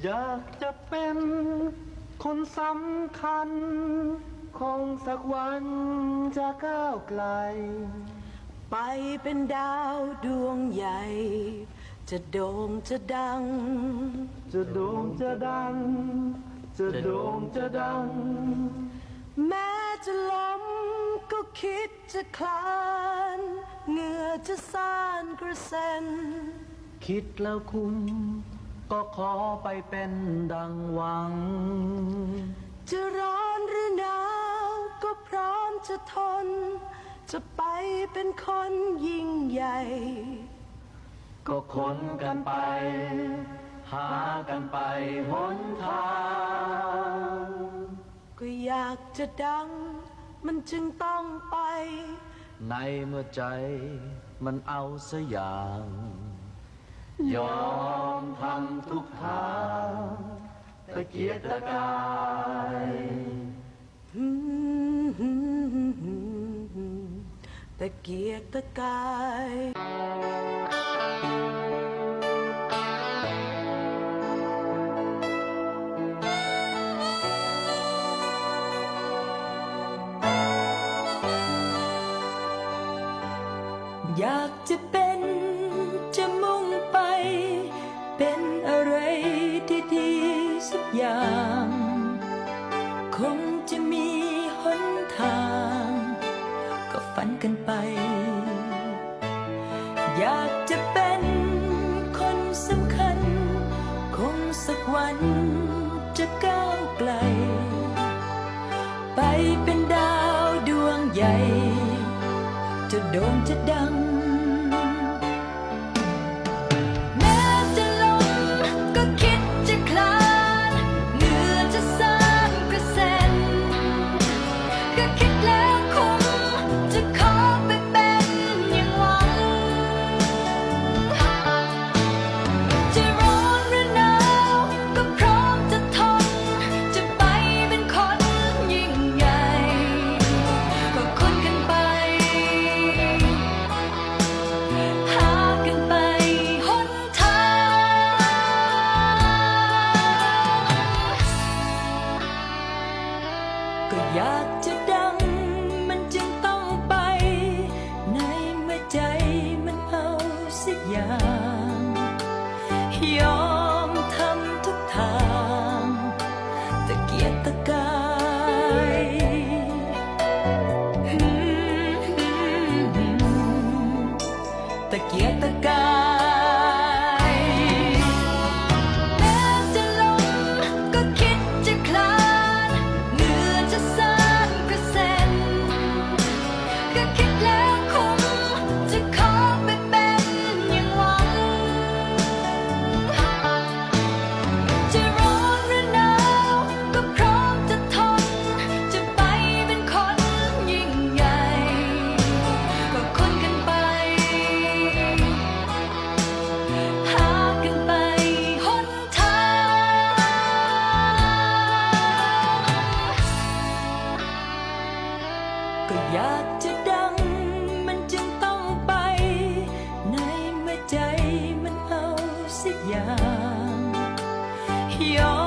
อยากจะเป็นคนสำคัญ คงสักวันจะก้าวไกล ไปเป็นดาวดวงใหญ่ จะโด่งจะดัง จะโด่งจะดัง จะโด่งจะดัง แม้จะล้มก็คิดจะคลานเหงื่อจะซ่านกระเซ็นคิดแล้วคุณ ก็ขอไปเป็นดังหวัง จะร้อนหรือหนาวก็พร้อมจะทน จะไปเป็นคนยิ่งใหญ่ ก็คนกันไป หากันไปหนทาง ก็อยากจะดัง มันจึงต้องไป ในเมื่อใจมันเอาสกอย่าง ยอมทำทุกทางตะเกียกตะกาย ตะเกียกตะกายอยากจะเป็น อย่าง คงจะมีหนทาง ก็ฝันกันไป อยากจะเป็นคนสำคัญ คงสักวันจะก้าวไกล ไปเป็นดาวดวงใหญ่ จะโด่งจะดัง ยอมทำทุกทางตะเกียกตะกายตะเกียกตะกาย ก็อยากจะดัง มันจึงต้องไป ในเมื่อใจมันเอาสักอย่างยอ